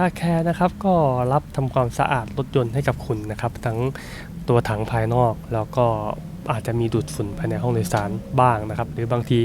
ค่าแคร์นะครับ ก็รับทำความสะอาดรถยนต์ให้กับคุณนะครับ ทั้ง ตัวถังภายนอก แล้วก็อาจจะมีดูดฝุ่นภายในห้องโดยสารบ้างนะครับ หรือบางที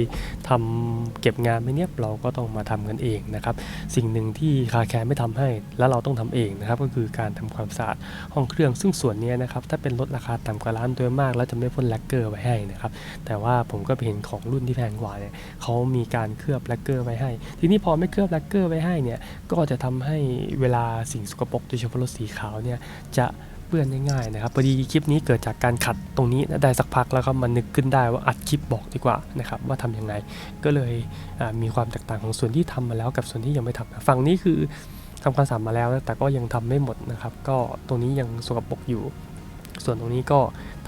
ทำเก็บงานไม่เนียบเราก็ต้องมาทำกันเองนะครับ สิ่งหนึ่งที่คาแคร์ไม่ทำให้ แล้วเราต้องทำเองนะครับ ก็คือการทำความสะอาดห้องเครื่อง ซึ่งส่วนนี้นะครับถ้าเป็นรถราคาต่ำกว่าล้านโดยมาก แล้วจะไม่พ่นแลกเกอร์ไว้ให้นะครับ แต่ว่าผมก็ไปเห็นของรุ่นที่แพงกว่าเนี่ยเขามีการเคลือบแลกเกอร์ไว้ให้ ทีนี้พอไม่เคลือบแลกเกอร์ไว้ให้เนี่ยก็จะทำให้เวลาสิ่งสกปรกโดยเฉพาะรถสีขาวเนี่ยจะ ปื้อนง่ายๆนะครับพอดีคลิปนี้เกิดจากการขัดตรงนี้ได้สักพักแล้วก็มันนึกขึ้นได้ว่าอัดคลิปบอกดีกว่านะครับว่าทำยังไงก็เลยมีความแตกต่างของส่วนที่ทำมาแล้วกับส่วนที่ยังไม่ทำฝั่งนี้คือทำความสะอาดมาแล้วนะแต่ก็ยังทำไม่หมดนะครับก็ตรงนี้ยังสกปรกอยู่ ส่วนตรงนี้ก็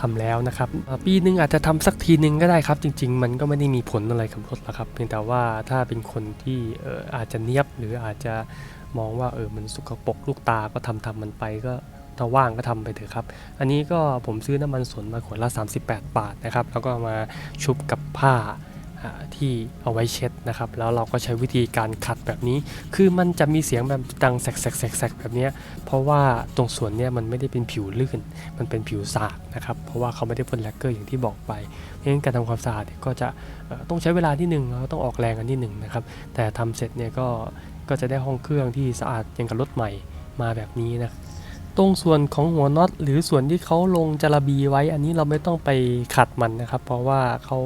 ทำแล้วนะครับปีหนึงอาจจะทำสักทีนึงก็ได้ครับ จริง ๆ มันก็ไม่ได้มีผลอะไรกับรถหรอกครับ เพียงแต่ว่าถ้าเป็นคนที่อออาจจะเนียบหรืออาจจะมองว่าเออมันสกปกลูกตาก็ทำทำมันไปก็ ถ้าว่างก็ทำไปเถอะครับ อันนี้ก็ผมซื้อน้ำมันสนมาขวดละ 38 บาทนะครับ แล้วก็เอามาชุบกับผ้าที่เอาไว้เช็ดนะครับ แล้วเราก็ใช้วิธีการขัดแบบนี้ คือมันจะมีเสียงแบบดังแสกๆๆๆแบบนี้เพราะว่าตรงส่วนเนี้ยมันไม่ได้เป็นผิวลื่น มันเป็นผิวสากนะครับ เพราะว่าเขาไม่ได้พ่นแลกเกอร์อย่างที่บอกไปเพราะฉะนั้นการทำความสะอาดก็จะต้องใช้เวลาที่หนึ่งแล้วต้องออกแรงกันที่หนึ่งนะครับ แต่ทำเสร็จเนี่ยก็ก็จะได้ห้องเครื่องที่สะอาดอย่างกับรถใหม่มาแบบนี้นะ ตรงส่วนของหัวน็อตหรือส่วนที่เขาลงจระบีไว้ อันนี้เราไม่ต้องไปขัดมันนะครับ เพราะว่าเขา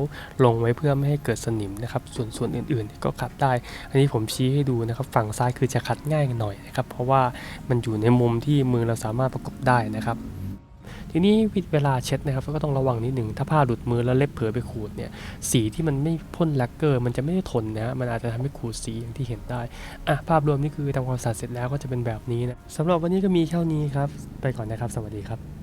ลงไว้เพื่อไม่ให้เกิดสนิมนะครับ ส่วนส่วนอื่นๆก็ขัดได้ อันนี้ผมชี้ให้ดูนะครับ ฝั่งซ้ายคือจะขัดง่ายหน่อยนะครับ เพราะว่ามันอยู่ในมุมที่มือเราสามารถประกบได้นะครับ ทีนี้เวลาเช็ดนะครับก็ต้องระวังนิดหนึ่งถ้าผ้าหลุดมือแล้วเล็บเผลอไปขูดเนี่ยสีที่มันไม่พ่นแลกเกอร์ มันจะไม่ได้ทนนะฮะมันอาจจะทำให้ขูดสีอย่างที่เห็นได้อะภาพรวมนี่คือทำความสะอาดเสร็จแล้วก็จะเป็นแบบนี้นะสำหรับวันนี้ก็มีเท่านี้ครับ ไปก่อนนะครับ สวัสดีครับ